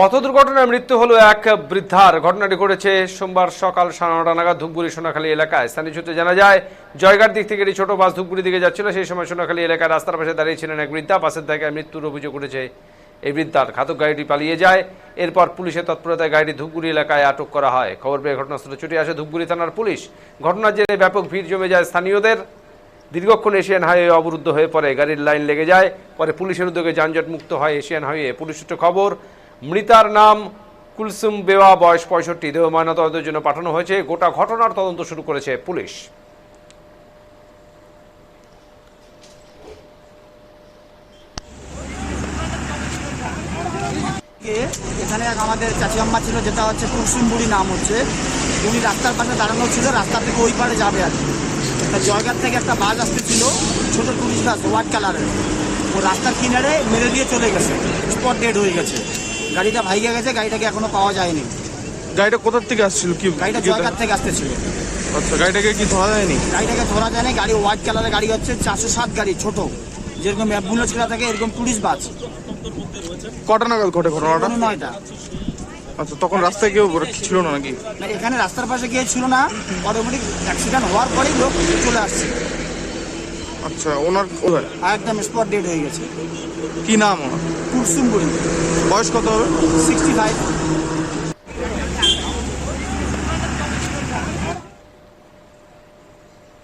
পথ দুর্ঘটনায় মৃত্যু হলো এক বৃদ্ধার। ঘটনাটি ঘটেছে সোমবার সকাল সাড়ে নটা নাগাদ ধূপগুড়ি সোনাখালী এলাকায়। স্থানীয় সূত্রে জানা যায়, জয়গার দিক থেকে একটি ছোট বাস ধূপগুড়ি দিকে যাচ্ছিল। সেই সময় সোনাখালী এলাকায় রাস্তার পাশে দাঁড়িয়েছিলেন এক বৃদ্ধা। বাসের থেকে মৃত্যুর অভিযোগ উঠেছে এই বৃদ্ধার। ঘাতক গাড়িটি পালিয়ে যায়, এরপর পুলিশের তৎপরতায় গাড়িটি ধূপগুড়ি এলাকায় আটক করা হয়। খবর পেয়ে ঘটনাস্থলে ছুটে আসে ধূপগুড়ি থানার পুলিশ। ঘটনার জেরে ব্যাপক ভিড় জমে যায় স্থানীয়দের। দীর্ঘক্ষণ এশিয়ান হাইওয়ে অবরুদ্ধ হয়ে পড়ে, গাড়ির লাইন লেগে যায়। পরে পুলিশের উদ্যোগে যানজট মুক্ত হয় এশিয়ান হাইওয়ে। পুলিশ সূত্রে খবর মৃতার নাম কুলসুম বেওয়া, বয়স পঁয়ষট্টি। দেহ ময়নাতদন্তের জন্য পাঠানো হয়েছে। গোটা ঘটনার তদন্ত শুরু করেছে পুলিশ। এখানে এক আমাদের চাচি আম্মা ছিল, যেটা হচ্ছে কুরসুমবুড়ি নাম হচ্ছে। উনি রাস্তার পাশে দাঁড়ানো ছিল, রাস্তা থেকে ওই পারে যাবে আর একটা জয়গার থেকে একটা বাস আসতেছিল ছোটো টুরিস্ট বাস হোয়াইট কালারের ও রাস্তার কিনারে মেরে দিয়ে চলে গেছে। স্পট ডেড হয়ে গেছে। গাড়িটা ভাইগে গেছে গাড়িটাকে এখনও পাওয়া যায়নি। গাড়িটা কোথার থেকে আসছিল? কি গাড়িটা জয়গার থেকে আসতেছিল। আচ্ছা গাড়িটাকে কি ধরা যায়নি? গাড়িটাকে ধরা যায়নি গাড়ি হোয়াইট কালারের গাড়ি হচ্ছে চারশো সাত গাড়ি ছোট। যেরকম অ্যাম্বুলেন্স খেলা থাকে এরকম টুরিস্ট বাস। কটা নাগাদ ঘটে ঘটনাটা? নয়টা। আচ্ছা তখন রাস্তায় কেউ ছিল না নাকি? এখানে রাস্তার পাশে গিয়ে ছিল না। অটোমেটিক অ্যাক্সিডেন্ট হওয়ার পরেই লোক চলে আসছে। আচ্ছা ওনার একদম স্পট ডেড হয়ে গেছে। কি নাম ওনার? কুরসুমপুরি বয়স কত হবে? Sixty five